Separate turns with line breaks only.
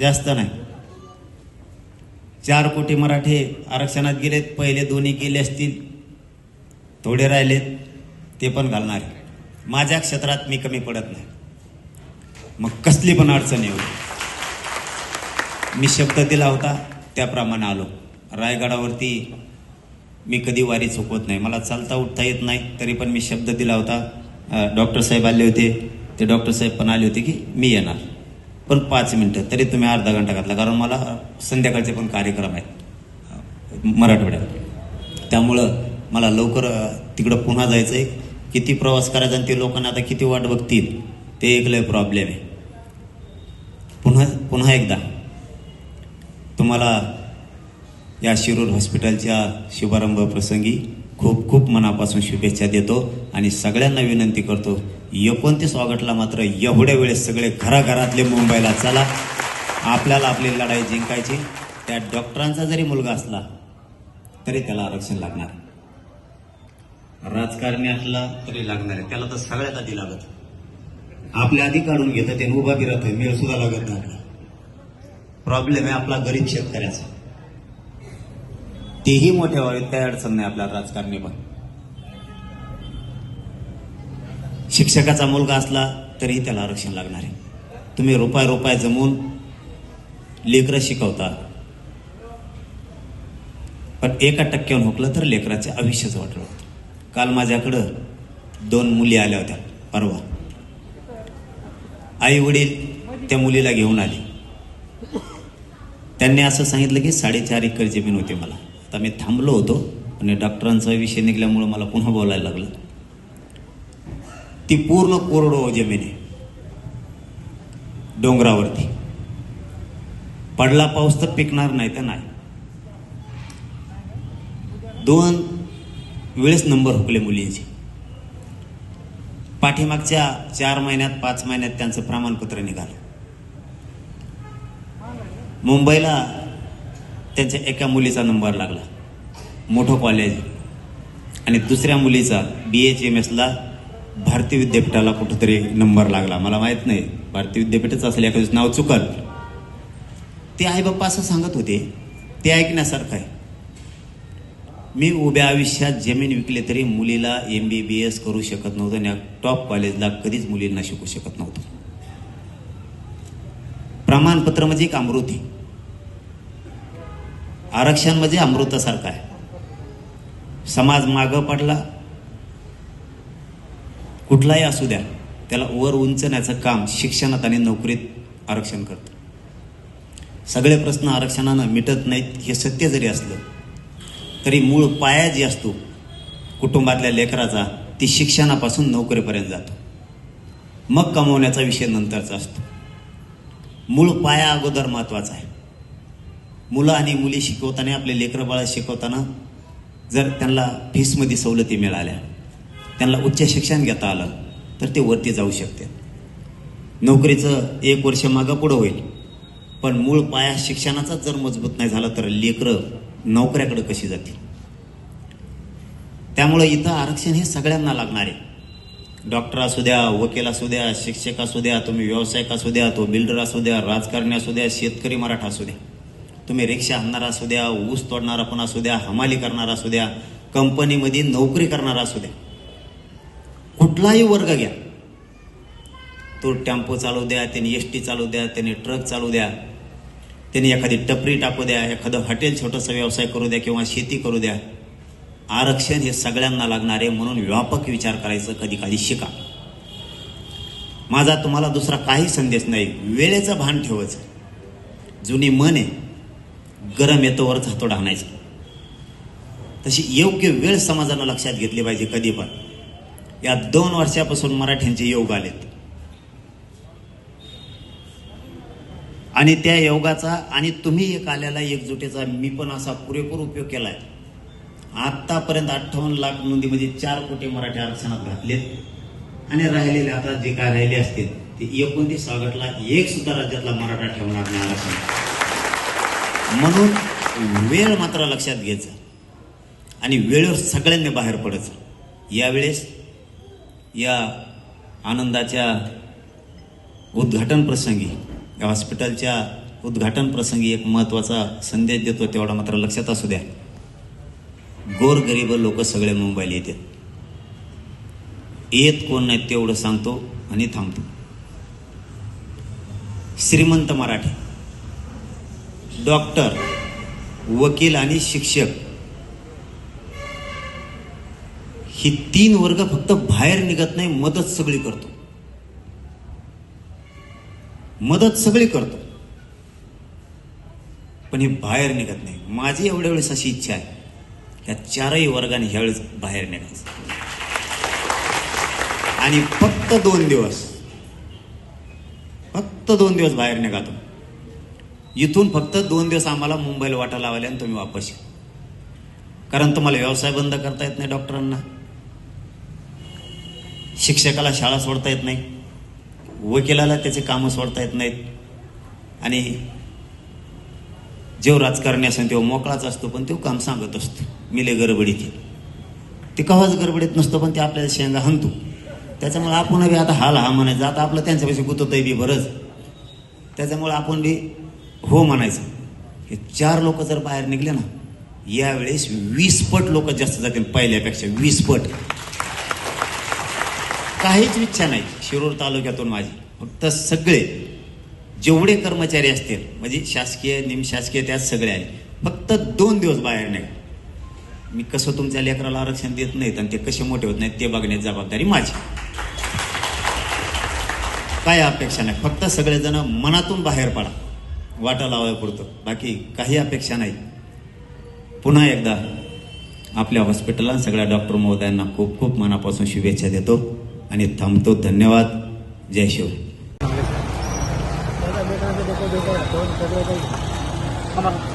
जास्त नाही. चार कोटी मराठे आरक्षणात गेलेत. पहिले दोन्ही गेले असतील. थोडे राहिलेत. ते पण घालणार माझ्या क्षेत्रात मी कमी पडत नाही. मग कसली पण अडचण येऊ मी शब्द दिला होता. त्याप्रमाणे आलो. रायगडावरती मी कधी वारी चुकवत नाही. मला चालता उठता येत नाही. तरी पण मी शब्द दिला होता. डॉक्टर साहेब आले होते. ते डॉक्टर साहेब पण आले होते की मी येणार. पण पाच मिनटं तरी तुम्ही अर्धा घंटा घातला. कारण मला संध्याकाळचे पण कार्यक्रम आहेत मराठवाड्यात. त्यामुळं मला लवकर तिकडं पुन्हा जायचं आहे किती प्रवास करायचा आणि ते लोकांना आता किती वाट बघतील ते एक लय प्रॉब्लेम आहे. पुन्हा पुन्हा एकदा तुम्हाला या शिरूर हॉस्पिटलच्या शुभारंभ प्रसंगी खूप खूप मनापासून शुभेच्छा देतो आणि सगळ्यांना विनंती करतो एकोणतीस ऑगस्टला मात्र एवढ्या वेळेस सगळे घराघरातले मुंबईला चला. आपल्याला आपली लढाई जिंकायची. त्या डॉक्टरांचा जरी मुलगा असला तरी त्याला आरक्षण लागणार. राजकारणी असला तरी लागणार आहे. त्याला तर सगळ्यात आधी लागत. आपल्या आधी काढून घेतात ते उभा बी आहे मेळ सुद्धा लागत नाही. प्रॉब्लेम आहे आपला गरीब शेतकऱ्याचा. तेही मोठे व्हावेत काही अडचण नाही आपल्या राजकारणी पण शिक्षकाचा मुलगा असला तरीही त्याला आरक्षण लागणार आहे. तुम्ही रुपाय रुपाय जमून लेकरं शिकवता. पण एका टक्क्यावर हुकलं तर लेकराचे आयुष्यच वाटलं होतं. काल माझ्याकडं दोन मुली आल्या होत्या परवा. आई वडील त्या मुलीला घेऊन आले. त्यांनी असं सांगितलं की साडेचार एकर जमीन होती मला. आता मी थांबलो होतो आणि डॉक्टरांचा विषय निघाल्यामुळं मला पुन्हा बोलायला लागलं. ती पूर्ण कोरडो जमीन आहे डोंगरावरती. पडला पाऊस तर पिकणार नाही तर नाही. दोन वेळेस नंबर हुकले मुलींचे. पाठीमागच्या चार महिन्यात पाच महिन्यात त्यांचं प्रमाणपत्र निघालं. मुंबईला त्यांच्या एका मुलीचा नंबर लागला. मोठं कॉलेज आणि दुसऱ्या मुलीचा बी एच एम एसला भारतीय विद्यापीठाला कुठंतरी नंबर लागला. मला माहीत नाही. भारतीय विद्यापीठच असेल एखादं नाव चुकल. ते आई बाप्पा असं सांगत होते. ते ऐकण्यासारखं आहे. मी उभ्या आयुष्यात जमीन विकली तरी मुलीला एम बी बी एस करू शकत नव्हतं आणि टॉप कॉलेजला कधीच मुलींना शिकू शकत नव्हतं. प्रमाणपत्र म्हणजे एक अमृत आहे. आरक्षण म्हणजे अमृतासारखं आहे. समाज मागं पडला. कुठलाही असू द्या त्याला वर उंचण्याचं काम शिक्षणात आणि नोकरीत आरक्षण करतं. सगळे प्रश्न आरक्षणानं मिटत नाहीत हे सत्य जरी असलं तरी मूळ पाया जी असतो कुटुंबातल्या लेकराचा ती शिक्षणापासून नोकरीपर्यंत जातो. मग कमवण्याचा विषय नंतरचा असतो. मूळ पाया अगोदर महत्त्वाचा आहे. मुलं आणि मुली शिकवताना आपले लेकरं बाळा शिकवताना जर त्यांना फीसमध्ये सवलती मिळाल्या त्यांना उच्च शिक्षण घेता आलं तर ते वरती जाऊ शकते. नोकरीचं एक वर्ष मागं पुढं होईल पण मूळ पाया शिक्षणाचा जर मजबूत नाही झाला तर लेकरं नोकऱ्याकडे कशी जातील? त्यामुळे इथं आरक्षण हे सगळ्यांना लागणार आहे. डॉक्टर असू द्या वकील असू द्या शिक्षक असू द्या तुम्ही व्यावसायिक असू द्या तो बिल्डर असू द्या राजकारणी असू द्या शेतकरी मराठा असू द्या. तुम्ही रिक्षा आणणारा असू द्या ऊस तोडणारा पण असू द्या हमाली करणारा असू द्या कंपनीमध्ये नोकरी करणारा असू द्या. कुठलाही वर्ग घ्या. तो टेम्पो चालू द्या त्याने एस टी चालू द्या त्याने ट्रक चालू द्या त्याने एखादी टपरी टाकू द्या एखादं हॉटेल छोटंसं व्यवसाय करू द्या किंवा शेती करू द्या. आरक्षण हे सगळ्यांना लागणार आहे म्हणून व्यापक विचार करायचं कधी कधी शिका. माझा तुम्हाला दुसरा काही संदेश नाही. वेळेचं भान ठेवायचं. जुनी मन आहे. गरम येतो वरच हातोडा आणायचा. तशी योग्य वेळ समाजानं लक्षात घेतली पाहिजे कधी पण. या दोन वर्षापासून मराठ्यांचे योग आलेत. आणि त्या योगाचा आणि तुम्ही एक आलेला एकजुटीचा मी पण असा पुरेपूर उपयोग केलाय. आत्तापर्यंत अठ्ठावन्न लाख नोंदीमध्ये चार कोटी मराठी आरक्षणात घातलेत. आणि राहिलेले आता जे काय राहिले असतील ते एकोणतीस ऑगस्टला एक सुद्धा राज्यातला मराठा ठेवणार नाही आरक्षण. म्हणून वेळ मात्र लक्षात घ्यायचा. आणि वेळेवर सगळ्यांनी बाहेर पडायचं. यावेळेस या आनंदाच्या उद्घाटन प्रसंगी या हॉस्पिटलच्या उद्घाटन प्रसंगी एक महत्त्वाचा संदेश देतो तेवढा मात्र लक्षात असू द्या. गोरगरीब लोक सगळे मुंबईला येतात. येत कोण नाही तेवढं सांगतो आणि थांबतो. श्रीमंत मराठी. डॉक्टर वकील आणि शिक्षक. ही तीन वर्ग फक्त बाहेर निघत नाही मदत सगळी करतो. मदत सगळी करतो. पण हे बाहेर निघत नाही. माझी एवढ्या वेळेस अशी इच्छा आहे या चारही वर्गाने ह्यावेळेस बाहेर निघायचं. आणि फक्त दोन दिवस फक्त दोन दिवस बाहेर निघातो. इथून फक्त दोन दिवस आम्हाला मुंबईला वाटा लावायला आणि तुम्ही वापस या. कारण तुम्हाला व्यवसाय बंद करता येत नाही डॉक्टरांना. शिक्षकाला शाळा सोडता येत नाही. वकिलाला त्याचे कामं सोडता येत नाहीत. आणि जेव राजकारणी असेल तेव्हा मोकळाच असतो पण तो काम सांगत असतो. मिले गडबडीत ते कवाच गडबडीत नसतो पण ते आपल्याला शेंगा हाणतो. त्याच्यामुळे आपण बी आता हाल हा म्हणायचं. आता आपलं त्यांच्यापाशी गुतवतंय बी बरंच. त्याच्यामुळे आपण बी हो म्हणायचं. हे चार लोक जर बाहेर निघले ना यावेळेस वीस पट लोक जास्त जातील पहिल्यापेक्षा वीस पट. काहीच इच्छा नाही शिरूर तालुक्यातून माझी. फक्त सगळे जेवढे कर्मचारी असतील म्हणजे शासकीय निमशासकीय त्यात सगळे आले. फक्त दोन दिवस बाहेर नाही मी कसं तुमच्या लेकराला आरक्षण देत नाहीत आणि ते कसे मोठे होत नाहीत ते बघण्याची जबाबदारी माझी. काय अपेक्षा नाही फक्त सगळेजण मनातून बाहेर पडा. वाटा लावाय पुरतं. बाकी काही अपेक्षा नाही. पुन्हा एकदा आपल्या हॉस्पिटलला सगळ्या डॉक्टर महोदयांना खूप खूप मनापासून शुभेच्छा देतो आणि थांबतो. धन्यवाद. जय शिव.
Come on.